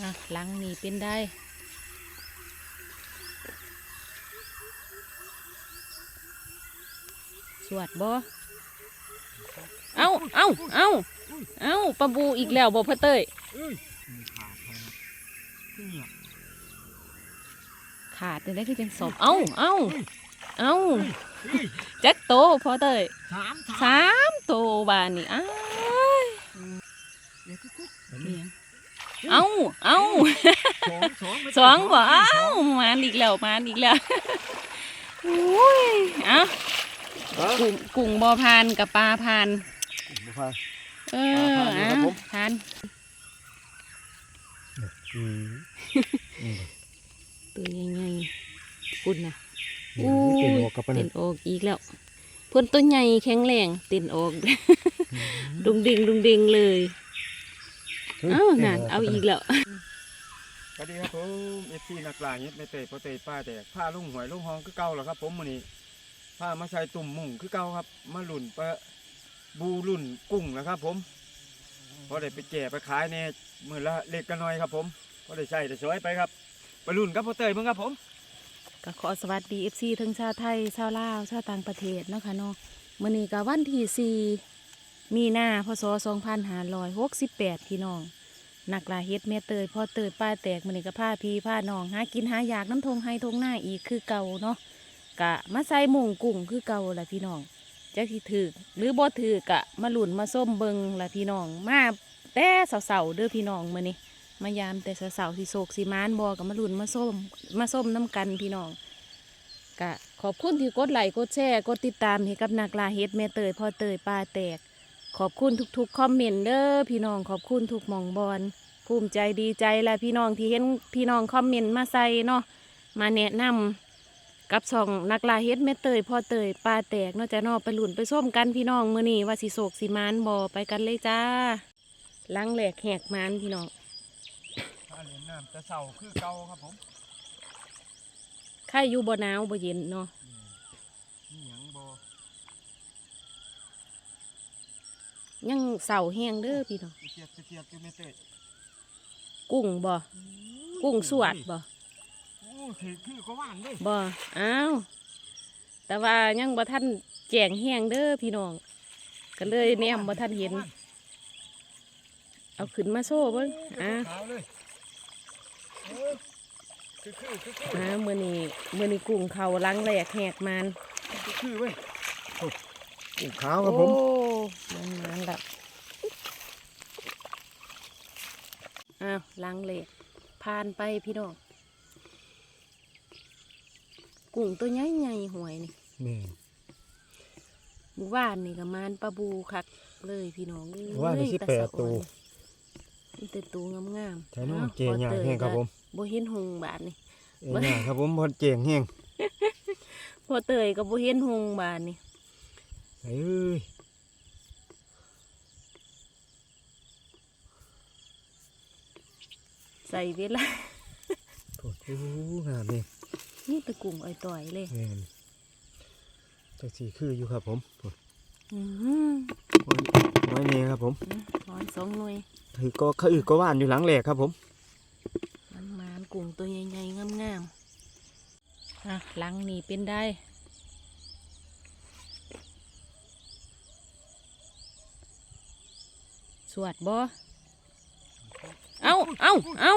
อะหลังนี่เป็นได้สวดบ่เอ้าเอ้าเอ้าเอ้าปลาบูอีกแล้วบ่พ่อเต้ยเอ้ยมีขาดครับเงียบขาดได้คือจังสมเอ้าเอ้าเอ้าเฮ้ยจักโตพ่อเต้ยสามสามสามโตบานนี่อ้าย เดี๋ยวกุ๊ก เลี้ยง เอ้าเอ้าสองสองไม่สองบ่ไม่เอ้าสองมานอีกแล้วมานอีกแล้วอุ้ยเอ้าเอ้ากุ้งกุ้งบ่พานกับปลาพานบ่พาเอปอลาพานนี่อะครับผมพานอืมอืมตัวใหญ่ๆพุ่นนะนี่เป็นหัวกับปะเต้เนี่ยนออกอีกแล้วเพื่อนตัวใหญ่แข็งแรงเต้นออกดุงดิงดุงดิงเลยเอ้านั่นเอาอีกแล้วสวัสดีครับผมเอฟซีนักล่าเฮ็ดไม่เตะโปเตะป้าแตกผ้าลุงหวยลุงหองคือเก่าเหรอครับ ผมมื้อนี้ผ้ามาใส่ตุ่มมุ่งคือเก่าครับ มาหลุ่นปะบูรุ่นกุ้งนะครับ ผมพอได้ไปแก่ไปขายเนี่ยมื้อละเล็กกันน้อยครับ ผมพอได้ใส่ได้สวยไปครับไปรุ่นกับโปเตะเบิ่งครับผมก็ขอสวัสดีเอฟซีทั้งชาวไทยชาวลาวชาวต่างประเทศเนาะค่ะเนาะมื้อนี้ก็วันที่4 มีหน้าพศ2568พี่น้องนักลาเฮ็ดแม่เตยพ่อเตยป้าแตกมื้อนี้ก็พาพี่พาน้องหากินหาอยากน้ำทงให้ทงหน้าอีกคือเก่าเนาะกะมาใส่มุงกุ้งคือเก่าละพี่น้องจักสิถือหรือบ่ถือกะมาหลุนมาส้มเบิงละพี่น้องมาแต่เสาๆเด้อพี่น้องมื้อนี้มายามแต่เสาๆสิโศกสิมานบอกับมาหลุนมาส้มมาส้มน้ำกันพี่น้องกะขอบคุณที่กดไลค์กดแชร์กดติดตามให้กับนักลาเฮ็ดแม่เตยพ่อเตยป้าแตก ขอบคุณทุกๆคอมเมนต์เด้อพี่น้องขอบคุณทุกหมองบอลภูมิใจดีใจและพี่น้องที่เห็นพี่น้องคอมเมนต์มาใส่เนาะมาแนะนำกับช่องนักลาเฮ็ดแม่เตยพ่อเตยป้าแตกเนาะจะนอกไปหลุนไปส้มกันพี่น้องมื้อนี้ว่าสิโศกสิมานบอไปกันเลยจ้าล้างแหลกแหกมานพี่น้องถ้าเหรียญน้ำจะเสาคือเก่าครับผมใครอยู่บ่หนาวบ่เย็นเนาะ นี่หยังบ่ ยังเสาแห้งเด้อพี่น้องเจียบเจียบอยู่ไม่เตะกุ้งบ่ กุ้งสวดบ่ โอ้ถือคือก็หวานเด้บ่ อ้าว แต่ว่ายังบ่ทันแจ้งแห้งเด้อพี่น้อง ก็เลยแนมบ่ทันเห็น เอาขึ้นมาโซ่เบิ่งอะขาวเลยเออคือคือคือคืออ่ามื้อนี้มื้อนี้กุ้งเขาล้างแหลกแหกมันคือคือเว้ยโอ้กุ้งขาวโอ้ครับผม มันมันละอ้าวล้างแหลกผ่านไปพี่น้องกุ้งตัวใหญ่ๆหวยนี่นี่หมู่บ้านนี่ก็มานปลาบูคักเลยพี่น้องเอ้ยว่าได้สิบแปดตัวนี่แต่ตัวงามๆใช่น้องอ้าวเจยางแห้งครับผมบ่เห็นหงบาทนี่เอ้ยเนี่ยครับผมพอเจียงแห้งพอเตยก็บ่เห็นหงบาทนี่เอ้ย ส่เวลาโอ้โหงามเลยนี่ตะกุ้งอ้อยต่อยเลยแม่นจักสีคืออยู่ครับผมโอ้ยอือหือน้อยเนครับผมถอนสองหน่วยถือก็เขาอือก็หวานอยู่หลังแหลกครับผมมันมานกุ้งตัวใหญ่ๆงามๆอะหลังนี่เป็นได้สวดบ่ เอ้าเอ้าเอ้า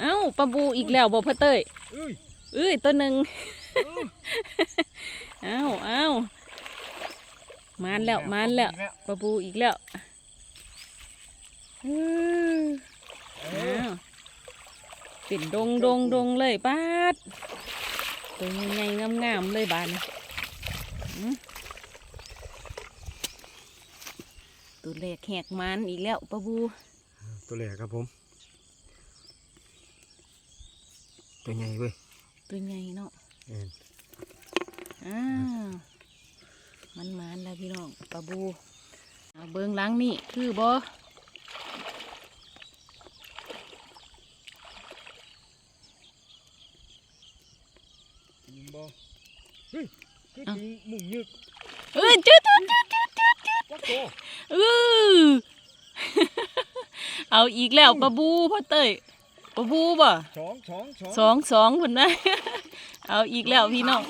เอ้าปลาบูอีกแล้วบ่พ่อเต้ยเอ้ยเอ้ยตัวหนึ่งเออเอ้าเอ้ามานแล้วมานแล้วปลาบูอีกแล้วอื้อเออ้าอวเป็นดงดงดงเลยปาดตัวใหญ่ๆงามๆเลยบานอื้อตัวแรกแหกมานอีกแล้วปลาบู ตัวแหลกครับผม ตัวใหญ่เว้ยตัวใหญ่เนาะแม่นอ้าวมันมานแล้วพี่น้องปลาบูเอาเบิงหล้างนี่คือบ่ยิงบ่เฮ้ยคือจริงหมุ่งยึกเอ้ยจุดจุดจุดจุดจุดจุดจักโตเออเอาอีกแล้วปลาบูพ่อเต้ย ปะบูบ่สองสองสองสองสองคนนะเอาอีกแล้วพี่น้อง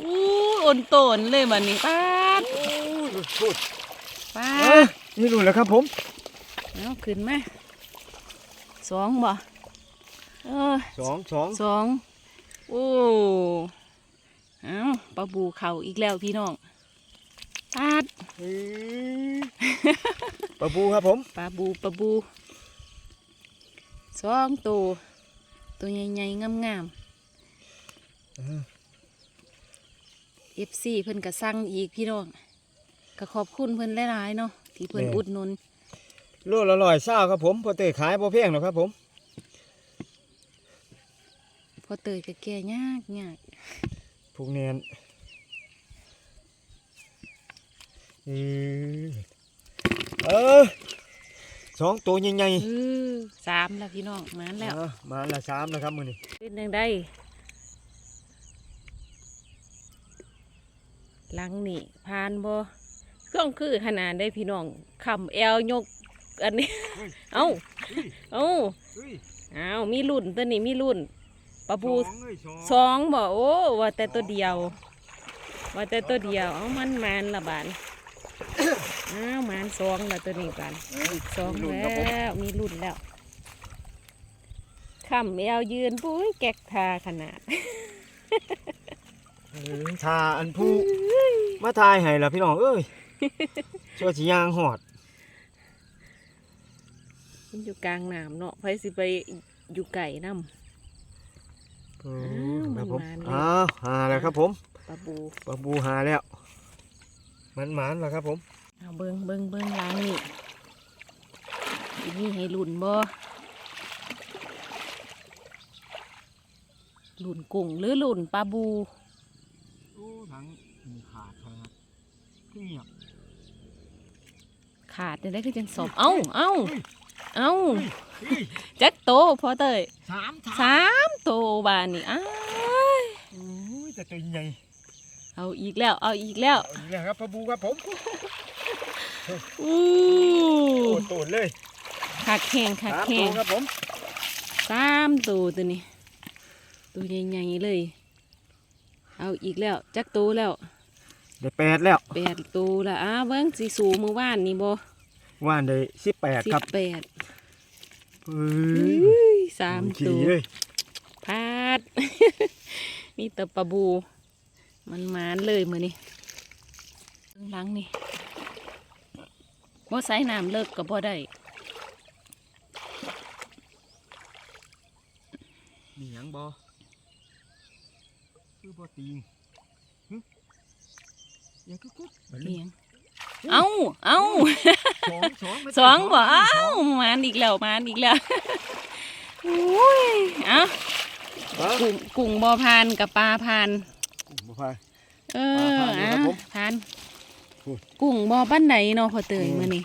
อู้อ่อนโตนเลยบัดนี้ปาดโอ้ยสุดปาเอ้ยดนี่หลุดแล้วครับผมเอาขึ้นมาสองบ่เออสองสองสองโอ้เอาปลาบูเข่าอีกแล้วพี่น้องปาดเอ้ยปลาบูครับผมปลาบูปลาบู สองตัวตัวใหญ่ๆงามๆเอฟซีเพิ่นก็สั่งอีกพี่น้องก็ขอบคุณเพิ่นหลายๆเนาะที่เพิ่นอุดหนุนโลละร้อยเศร้าครับผมพอเตะขายพอเพียงหรอกครับผมพอเตยก็แก่ยากยากผูกเนียนเอ้ยเออ สองตัวใหญ่เออสามแล้วพี่น้องมานๆแล้วอะมาละสามแล้วครับมือนี้เป็นยังได้หลังนี่ผ่านบ่เครื่องคือขนาดได้พี่น้องคำแอลยกอันนี้ เอ้าเอ้าเฮ้ยอ้าวมีรุ่นตัวนี้มีรุ่นปลาบูสองเอ้ยสองสองบ่โอ้ว่าแต่ตัวเดียว ว่าแต่ตัวเดียว เอามันมานละบาน อ้าวมานสองละตัวนี้บานเอ้ยสองมีรุ่นครับผมแล้วมีรุ่นแล้วคำแอลยืนปุ้ยแกกทาขนาดเออทาอันผู้มาทายให้ล่ะพี่น้องเอ้ยช่วยสิยางหอดมันอยู่กลางน้ำเนาะไผสิไปอยู่ไก่น้อือ้าวครับผมมันๆเลยอ้าวหาแล้วครับผมำปลาบูปลาบูหาแล้วมันหมานแล้วครับผม เอาเบิงเบิงเบิงล้างนี่ทีนี่ให้ลุ่นบ่ลุ่นกุ้งหรือลุ่นปลาบูโอ้ทั้งมีขาดครับเงียบขาดได้ได้คือจังสอบเอ้าเอ้าเอ้าเฮ้ยจักโตพอเตยสามสามโตบานนี่อ้ายโอ้ยแต่ตัวใหญ่เอาอีกแล้ว เอาอีกแล้วเอาอีกแล้วครับปลาบูครับผม อู้โอ้โตนเลยขักแห้งขักสามแห้ตัวงครับผมสามตัวตัวนี้ ตัวใหญ่ๆเลย เอาอีกแล้ว จักโตแล้วได้แปดแล้วแปดตัวละอ้าเบิ้งสีสูมือว่านนี่บ่ว่านได้สิบแปดสิครับบแปดเฮ้ยอุ้ยสามขี่ตัวเลยพาดมีแต่ปลาบู มันมานเลยมือนี่ข้างหลังนี่ บ่ใส่น้ำเลิกก็บ่ได้มีหยังบอคือบ่ตีงหึอย่ากุ๊กกุ๊กบัดเลีนี้ยงเอ้าเอ้าสองสองไม่สองบ่สเอ้าสงมานอีกแล้วมานอีกแล้วอุ้ยเอ้าฮะกุ้งกุ้งบ่พานกับปลาพานบ่พายเอปอลาพานอยู่อะครับผมพานอุ้ย กุ้งบ่บ้านไหนเนาะพอเตยอืมมานี่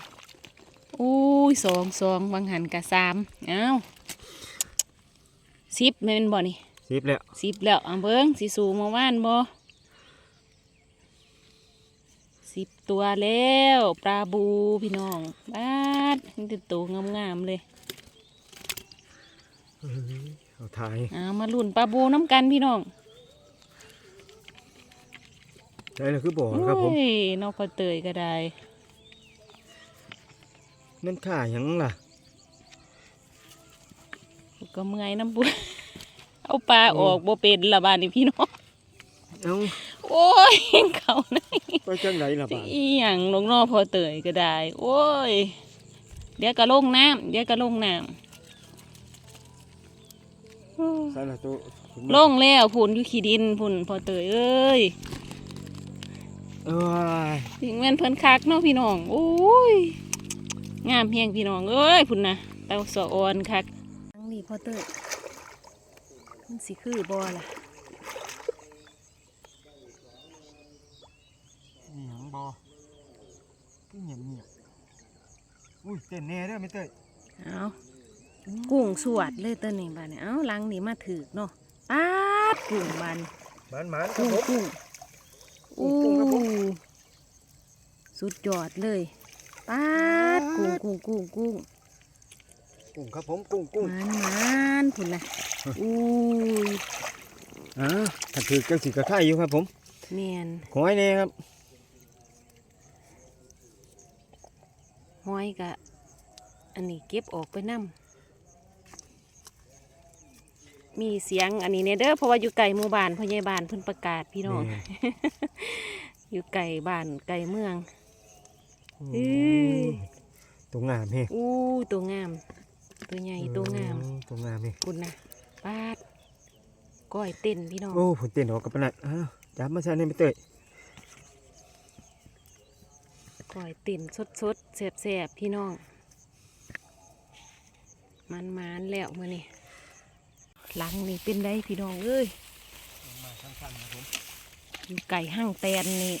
อุ้ยสองสองบางหันกับสามเอ้าสิบแม่นบ่นี่สิบแล้วสิบแล้วอะเบิ้งสิสูงมาว่านบ่สิบตัวแล้วปลาบูพี่น้องบาดนี่เป็นตัวงามๆเลยเฮ้ยเอาถ่ายอ่ามาลุ่นปลาบูน้ำกันพี่น้อง ได้แล้วคือบ่อครับผมโอ้ยนอกพอเตยก็ได้นั่นข่าหยังล่ะก็เมื่อยน้ำบุเอาปลาออกบ่เป็นละบานนี่พี่น้องเอ้าโอ้ยเขานะไปจังไรล่ะบ่าอีหยังลงนอกพอเตยก็ได้ โอ้ย เดี๋ยวก็ลงน้ำเดี๋ยวก็ลงน้ำใส่ละตัวขึ้นมาลงแล้วผุนอยู่ขี้ดินผุนพอเตยเอ้ย เอ้ยถึงแม่นเพิ่นคักเนาะพี่น้องโอ้ยงามเพียงพี่น้องเอ้ยพุ่นนะเตาสะออนคักทั้งนี้พอเตยมันสิคือบ่ล่ะมีหยังบ่คือเงียบเงียบอุ้ยเต้นแน่เด้อไม่เต้ยเอากุ้งสวดเลยตัวนี้บานนี้เอาลังนี่มาถือกเนาะปาดกุ้งบานหมานหมานครับกุ้งผมกุ้งกุ้งครับผม อู้สุดยอดเลยปาดกุ้งกุ้งกุ้งกุ้งกุ้งครับผมกุ้งกุ้งมันมันพุ่นนะอุ้ยอ่าถ้าถือเจ้าสีกระไข่อยู่ครับผมแม่นหอยเนี่ยครับห้อยกะ อันนี้เก็บออกไปนํ มีเสียงอันนี้เนี่ยเด้อเพราะว่าอยู่ไก่หมู่บ้านพ่อใหญ่บ้านเพิ่นประกาศพี่น้อง อยู่ไก่บ้านไก่เมืองอือื้อตัวงามเฮ้อู้ตัวงาม ตัวใหญ่ตัวงามตัวงามเฮ้คุณนะปาดก้อยเต้นพี่น้องโอ้ผลเต้นออกกับปะนัดอ้าวจับมาใช้ในไม่เตยก้อยเต้นสดสดๆแสบแสบๆพี่น้องมันมันๆแล้วมื่อนี่ หลังนี่เป็นได้พี่น้องเอ้ยมาสั้นๆครับผมอยู่ไก่ห้างแตนนี่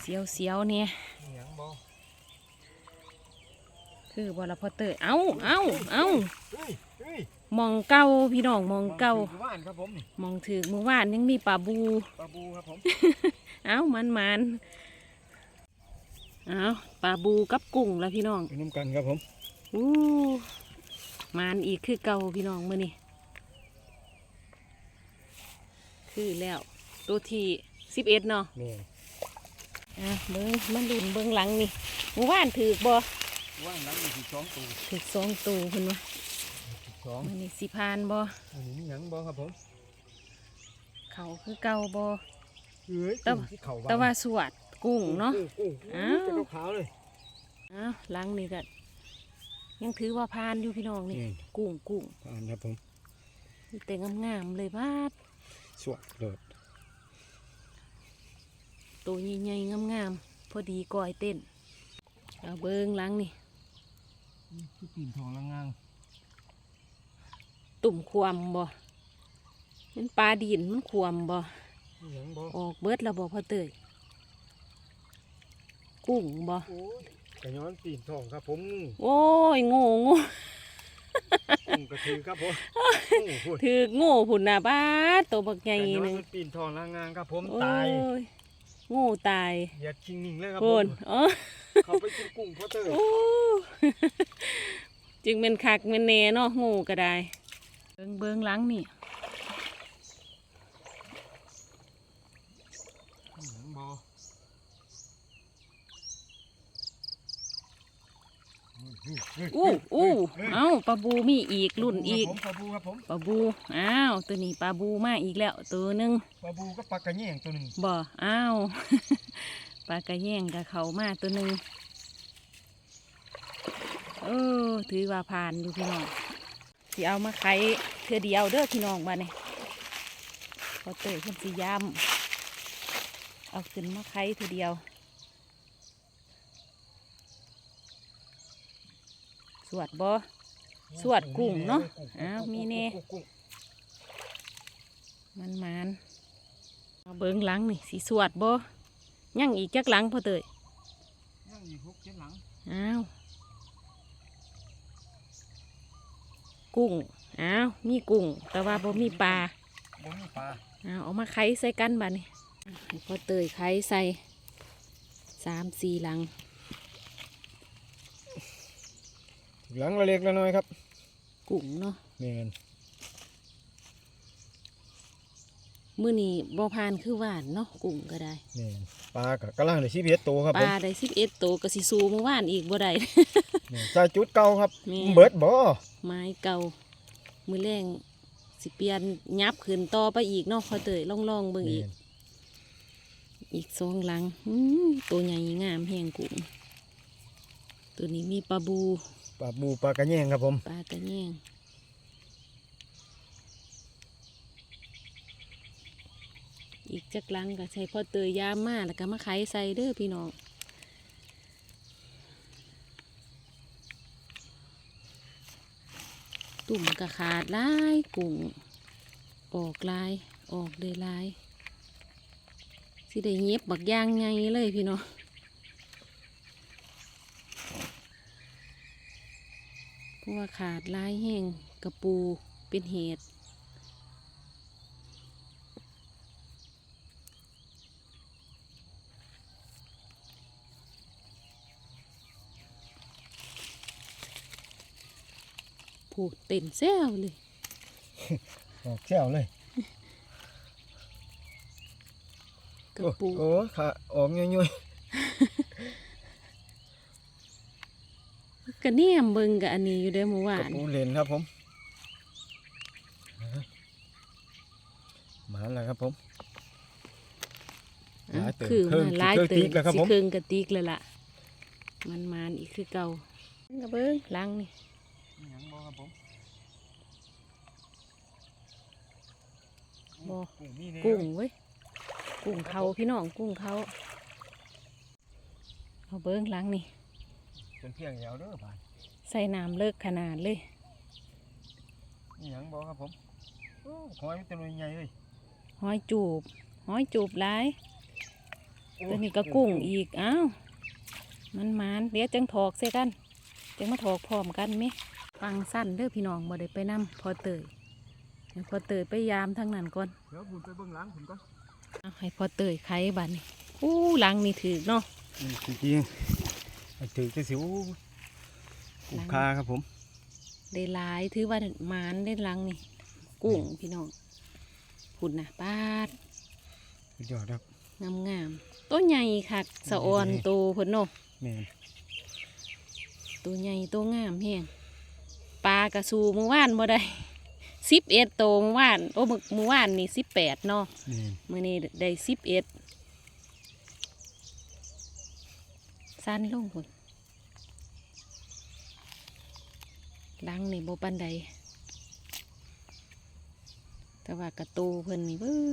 เสียวเสียวๆเนี่ยเหนียงบอคือบอลพอเตอร์เอาเอาเอาเฮ้ยเฮ้ยมองเก้าพี่น้องมองเก้าว่านครับผมนี่มองถือมือว่านยังมีปลาบูปลาบูครับผมเอามันมันเอาปลาบูกับกุ้งแล้วพี่น้องเป็นน้ำกันครับผมอู้มานอีกคือเก่าพี่น้องมื่อนี่ คือแล้วตัวที่สิบเอ็ดเนาะนี่อะเบิ้งมันดุนเบิ้งหลังนี่หมู่บ้านถือกบ่ว่านหลังนี่สิสองตัวถือกสองตัวเพิ่นวะสองมันนี่สิพานบ่อันนี้มีหยังบอครับผมเขาคือเก่าบ่เอ้ยแต่กุ้งที่เข่าแต่ว่าสวดกุ้งเนาะกุ้งอ้าว เป็นขาวๆเลย อ้าวหลังนี่ก็ยังถือว่าพานอยู่พี่น้องนี่ นี่ กุ้งกุ้งอ่านครับผม มีแต่งามๆเลยบาด สวดโดดตัวใหญ่ๆงามๆพอดีก้อยเต้นเอาเบิ้งหลังนี่คือปีนทองละงางตุ่มความบ่มันปลาดินมันความบ่มีหยังบอออกเบิดแล้วบ่พ่อเตยกุ้งบ่โอ้ยกระย้อนปีนทองครับผม โอ้ยโง่โง่ กุ้งกระถือครับผมโอ้โหถือโง่พุ่นน่ะบ้าดตัวบักใหญ่กระย้อนหนึงมันปีนทองลางงานครับผมโอ้ตายยโง่ตายอย่าชิงหนิ่งเลยครับผพุ่มอ๋อ เขาไปกินกุ้งเพราะเตอร์โอ้ จึงเป็นคักเป็นเน่เนาะโง่ก็ได้ เบิงเบิงหลังนี่ มีหยังบอ อู้อู้เอ้าปลาบูมีอีกรุ่นอีกปลาบูครับผมปลาบูอ้าวตัวนี้ปลาบูมาอีกแล้วตัวหนึ่งปลาบูก็ปลากระแยงตัวหนึ่งบ่อ้าวปลากระแยงกับเขามาตัวหนึ่งเออถือว่าผ่านอยู่พี่น้องสิเอามาไข่เธอเดียวเด้อพี่น้องบ้านนี่พอเตยเพิ่นสิยำเอาขึ้นมาไข่เธอเดียว วดบ่สวดกุ้งเนาะอ้าวมีแน่กุ้งมันมันเอาเบิงหลังนี่สีสวดบ่ยังอีกจักหลังพอเตยนั่งอีกหกเจ็ดหลังอ้าวกุ้งอ้าวมีกุ้ง แต่ว่าบ่มีปลาบ่มีปลาอ้าวเอามาไข่ใส่กันบัดนี้ให้พอเตยไข่ใส่สามสี่หลัง หลังละเล็กละน้อยครับกุ้งเนาะแม่นมื้อนี้บ่พานคือหวานเนาะกุ้งก็ได้แม่นปลากับกระลังได้ชีวิตโตครับปผมลาได้สิบเอ็ดตัวก็สิสูเมื่อวานอีกบ่ได้ แม่นใส่จุดเก่าครับ แม่เบิดบ่ไม้เก่ามือแรงสิเปลี่ยนยับขึ้นต่อไปอีกเนาะพอเตยล่องล่องๆเบิ่งอีกแม่นอีกสองหลังอืมตัวใหญ่งามแห้งกุ้งตัวนี้มีปลาบู ปลาบูปลากระแยงครับผม ปลากระแยงอีกจักหลังก็ใช้พ่อเตยยามมาแล้วก็มาไขใส่เด้อพี่น้องตุ่มกระขาดลายกุ้งออกลายออกเลยลายสิได้เย็บบักย่างไงเลยพี่น้องเพราะ ว่าขาดลายแห้งกระปูเป็นเหตุผูดเต้นแซวเลยออกแจ้วเลยกระปูโอ้ขาออกย่อย กระเนี่ยมเบิ่งกับอันนี้อยู่เด้อเมื่อๆวากระนปูเลนครับผมมาแล้วครับผมหลายเติบคือเครื่มาองหลายเครื่องเติติ๊กแล้วครับสิผมเครื่องกระติกเลยล่ะ มันมานอีกคือเก่าก็เบิ่งหลังนี่ยังบ่ครับผมบ่กุ้งมีแน่กุ้งเว้ยกุ้งเขาพี่น้องกุ้งเขาเอาเบิ้งหล้างนี่เป็ นเพียงยาวเด้อบาดใส่น้ำเลิกขนาดเลยนี่ยังบ่ครับผมโอ้หอยมันตัวใหญ่เลยห้อยจูบห้อยจูบหลายตัวนี้ก็กุ้งอีกอ้าวมันมานเดี๋ยวจังถอกใส่กันจังมาถอกพร้อมกันไหมฟังสั้นเด้อพี่น้องบ่ได้ไปนํพอเตยให้พอเตยไปยามทางนั้นก่อนเดี๋ยวผมไปเบิ่งหลังผมก่อนเอาให้พอเตยไขบัดนี่อู้หลังนี่ถือเนาะนี่จริงๆไอ้ ถือจะสิวกุ้งคาครับผม ได้หลายถือว่ามานได้หลังนี่ กุ้งพี่น้องพุ่นนะปาดสุดยอดครับงามงามๆตัวใหญ่คักสะออนนี่โตเพิ่นเนาะแม่นตัวใหญ่ตัวงามแฮงปลากระสูเมื่อวานบ่ได้สิบเอ็ดโตเมื่อวาน โอ้มื้อเมื่อวานนี่สิบแปดเนาะแม่นมื้อนี้ได้สิบเอ็ด สั้นลงพุ่นหลังนี่บ่ปันใด แต่ว่ากระตูเพิ่นนี่เบ้อ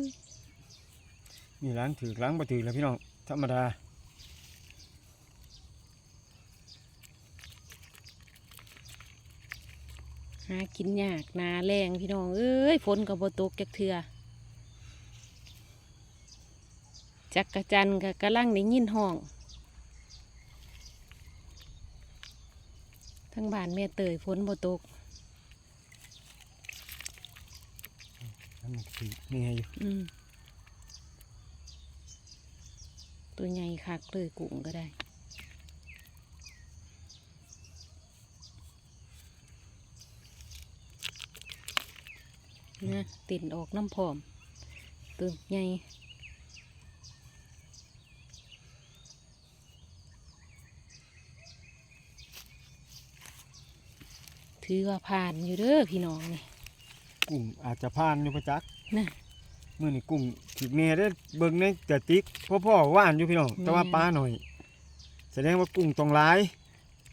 มีล้างถือล้างบ่ถือแล้วพี่น้อง ธรรมดาหากินยากหนาแรงพี่น้อง เอ้ยฝนกับบตกจักเทือจักกะจันกับกะลังได้ยินห้อง ทั้งบ้านแม่เตยฝนบ่ตกอันนี้ถือนี่ให้อยู่อืมตัวใหญ่คักเลยกุ้งก็ได้นะติดออกน้ำพร้อมตัวใหญ่ ถือว่าผ่านอยู่เด้อพี่น้องนี่กุ้งอาจจะผ่านอยู่ประจักษ์น่ะมื้อนี้กุ้งถือแม่ได้เบิ่งในกระติกพ่อพ่อๆว่านอยู่พี่น้อง แต่ว่าแม่นปลาหน่อย แสดงว่ากุ้งต้องหลาย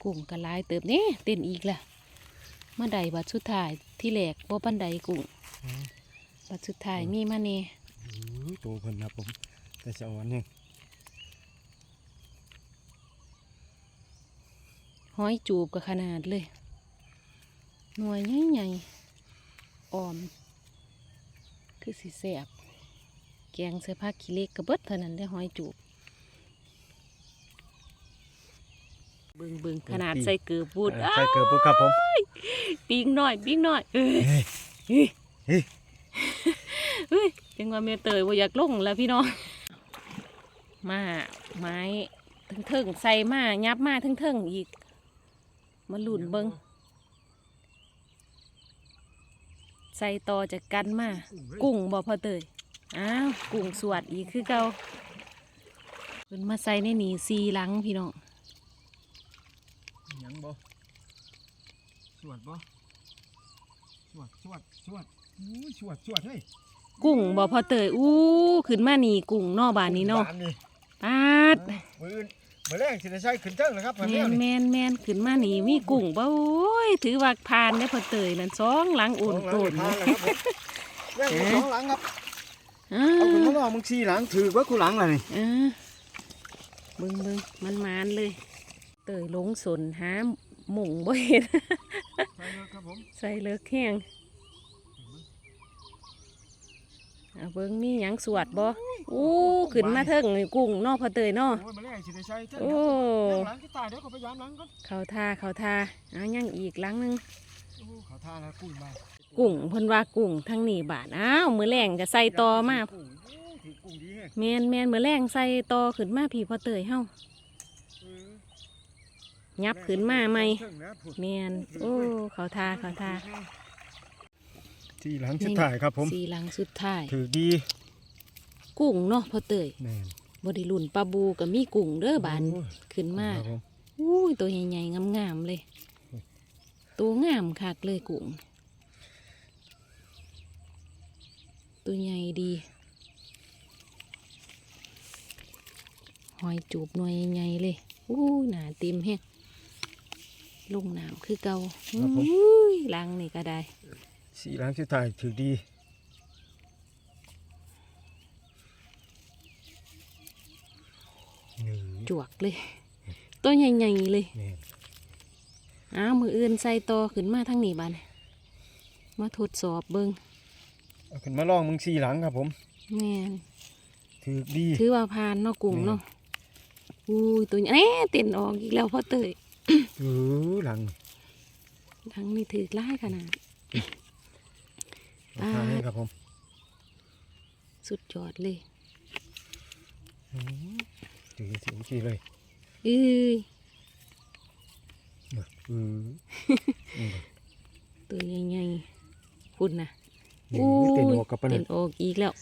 กุ้งกระลายเติบนี่เต้นอีกละเมื่อใดบัดสุดท้ายที่แหลกบ่ปันใดกุ้งบัดสุดท้ายมีมาเน่อู้โตเพิ่นครับผมแต่จะอ่อนเนี่ยห้อยจูบกับขนาดเลย หน่วยใหญ่ๆอ่อม คือสิแสบแกงใส่ผักขี้เหล็กกระเบิดเท่านั้นได้อห้อยจูบเบิ่งเบิ่งขนาดใส่เกลือพูดเออใส่เกลือปุ๊บครับผมปิ้งหน่อยปิ้งหน่อยเอ้ยเฮ้ยเฮ้ยเฮ้ยเฮ้ยจังว่าเมียเตยว่าอยากลงแล้วพี่น้องมาไม้เทิงๆใส่มายับมาเทิงๆอีกมาหลุนเบิง ใส่ต่อจากกันมา กุ้งบ่พอเตยอ้าว กุ้งสวดอีกคือเก่าเพิ่นมาใส่ในนี่ซีหลังพี่น้องหยังบ่สวดบ่สวดสวดสวดอู้สวดสวดเฮ้ยกุ้งบ่พอเตยอู้ขึ้นมานี่กุ้งเนอบานนี้เนาะหวนี่ปาดมือ อื่นมือแรงสิได้ใช้ขึ้นเทิงนะครับแมแม่นนี่แมนแมนขึ้นมานี่มีกุ้งบ่โอ้ยถือว่าผ่านได้อพอเตยนั่นสองหลังอุ่นสโตองนหลังนี่ทานแล้วครับผมแม่งเอ๊ะสองหลังครับอ้าเอาขึ้นวมาลองมึงสี่หลังถือว่ากูหลังล่ะนี่อ่าเบิ่งเบิ่งมันมานเลย เตยลงสนหาหมุ่งบ่เห็นใช่ครับผมใส่เลิกแห้ง เอาเบิ่งมีหยังสวดบ่อู้ขึ้นมาเถิงนี่กุ้งเนอพอเตยเนอโอ้ยมือแรงสิได้ใช้เทิงโอ้ครับหลังที่ตายเดี๋ยวเขาพยายามหลังก่อนเขาทาเขาทาเอายังอีกหลังหนึงโอ้เขาท่าแล้วกุ้งมากุ้งเพิ่นว่ากุ้งทั้งนี้บาทอ้าวมือแรงก็ใส่ต่อมากุ้งโอ้ถือกุ้งดีแฮะแมนแมนมือแรงใส่ต่อขึ้นมาพี่พอเตยเฮาเออยับขึ้นมาไหมเทิงนะพูดแมนโอ้เขาทาเขาทา ที่หลังสุดท้ายครับผมสีหลังสุดท้ายถือดี กุ้งเนาะพ่อเตยแม่นบไดิลุ่นปลาบูกับมีกุ้งเด้อบานโอ้ยขึ้นมาครับผมอุ้ยตัวใหญ่ๆงามๆเลย ตัวงามคักเลยกุ้งตัวใหญ่ดี หอยจูบหน่วยใหญ่ๆเลยอู้ยหนาเต็มแฮงลงน้ำคือเกาอุ้ยลังนี่ก็ได้ สีหลังสุดท้ายถือดีหนึ่งจวกเลย ตัวใหญ่ๆเลยแม่นอ้าวมืออื่นใส่ต่อขึ้นมาทั้งนี้บานมาทดสอบเบิงเอาขึ้นมาลองมึงสีหลังครับผมแม่นถือดีถือว่าผ่านเนาะกุ้งแม่นเนาะอุ้ยตัวใหญ่แน่เต้นออกอีกแล้วพ่อเตยถือหลังทั้งนี้ถือไล่ขนาด เอาทาให้ครับผมสุดยอดเลยอืมถือสีสีเลยเอ้ยอืมอืมตัวใหญ่ๆคุณนะนี่เต้นออกกับปะเต้เนี่ยนออกอีกแล้ว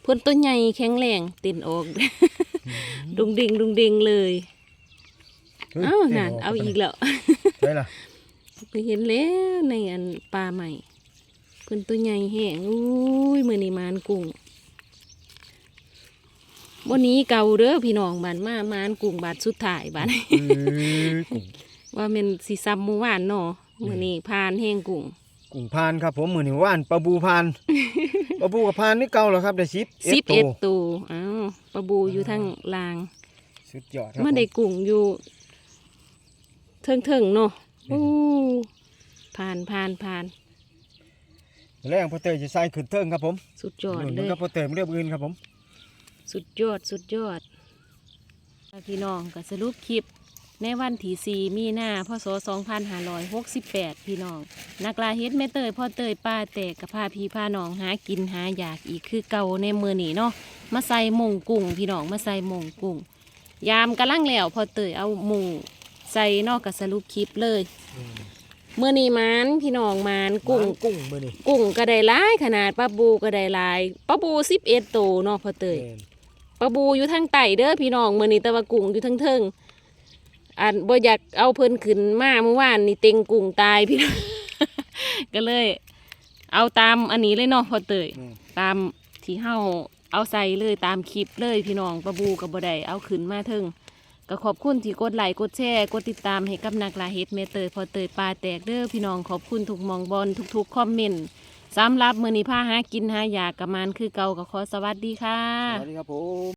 เพื่อนตัวใหญ่แข็งแรงเต้นออกดุงดิงดุงดิงเลยฮ้ยอ้าวต้นั่นกับเอาปะอีนี่กแล้วได้ล่ะไปเห็นแล้วในอันปลาใหม่ เพิ่นตัวใหญ่แห้งอุ้ยมือนี้มานกุ้งวันนี้เก่าเด้อพี่น้องบานมามานกุ้งบาทสุดท้ายบานเอ้ยกุ้งว่าเป็นสีซ้ำเมื่อวานเนาะมือนี้พานแห้งกุ้งกุ้งพานครับผมมือนี่ว่านปลาบูพานปลาบูกับพานนี่เก่าแล้วครับได้สิบสิบตัเอ็ดวตัวอ้าวปลาบูอยู่ทางลางสุดยอดครับมาได้ผมกุ้งอยู่เทิงๆเนาะนี่โอ้ผ่านผ่านผ่าน แรงพอเตยจะใส่ขึ้นเทิงครับผมสุดยอดหนุนเลมันย ก็พอเตยเรียบอื่นครับผม สุดยอด สุดยอด พี่น้องก็สรุปคลิป ในวันที่สี่มีนาพศ2568 พี่น้อง นักลาเฮ็ดแม่เตยพ่อเตยป้าแตกกับพาพี่พาน้องหากินหาอยากอีกคือเก่าในมือนี้เนาะมาใส่หมงกุ้งพี่น้องมาใส่หมงกุ้งยามกำลังแล้วพอเตยเอาหมูใส่นอกกับสรุปคลิปเลย เมื่อนี้หมานพี่น้องหมานกุ้งกุ้งมือนี่กุ้งก็ได้หลายขนาดปลาบูก็ได้หลายปลาบูสิบเอ็ดตัวเนาะพอเตยปลาบูอยู่ทางใต้เด้อพี่น้องมื้อนี้แต่ว่ากุ้งอยู่ทางเทิงอันบ่อยากเอาเพิ่นขึ้นมาเมื่อวานนี่เต็งกุ้งตายพี่น้องก็เลย เอาตามอันนี้เลยเนาะพอเตยอืมตามที่เฮาเอาใส่เลยตามคลิปเลยพี่น้องปลาบูกับบ่ได้เอาขึ้นมาเทิง ก็ขอบคุณที่กดไลค์กดแชร์กดติดตามให้กับนักลาเฮ็ดเมเตยพอเตยปลาแตกเด้อพี่น้องขอบคุณทุกมองบอลทุกๆคอมเมนต์สำหรับมือนี้าหากินหาอยากกับมานคือเก่าก็ขอสวัสดีค่ะ สวัสดีครับผม